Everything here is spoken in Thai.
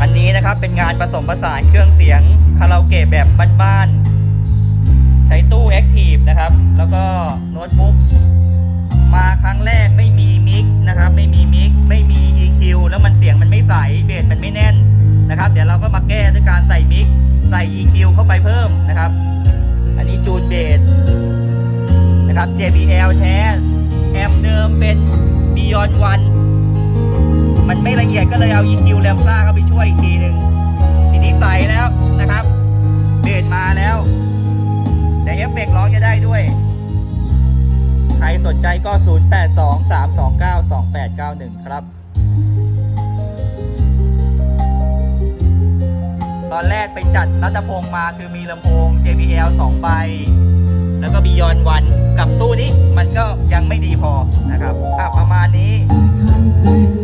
อันนี้นะครับเป็นงานผสมผสานเครื่องเสียงคาราโอเกะแบบบ้านๆ ใช้ตู้ Active นะครับ แล้วก็โน้ตบุ๊กมาครั้งแรกไม่มีมิกนะครับ ไม่มีมิกไม่มี EQ แล้วมันเสียงมันไม่ใสเบสมันไม่แน่นนะครับ เดี๋ยวเราก็มาแก้ด้วยการใส่มิกใส่ EQ เข้าไปเพิ่มนะครับ อันนี้จูนเบสนะครับ JBL แท้แอมเดิมเป็น Beyond One มันไม่ละเอียดก็เลยเอา EQ แรมซ่าเข้าไป แต่เอฟเฟกร้องจะได้ด้วย ใครสนใจก็ 0823292891 ครับ ตอนแรกไปจัดรัตพงศ์มาคือมีลำโพง JBL 2 ใบ แล้วก็ Beyond One กับตู้นี้มันก็ยังไม่ดีพอนะครับประมาณนี้ค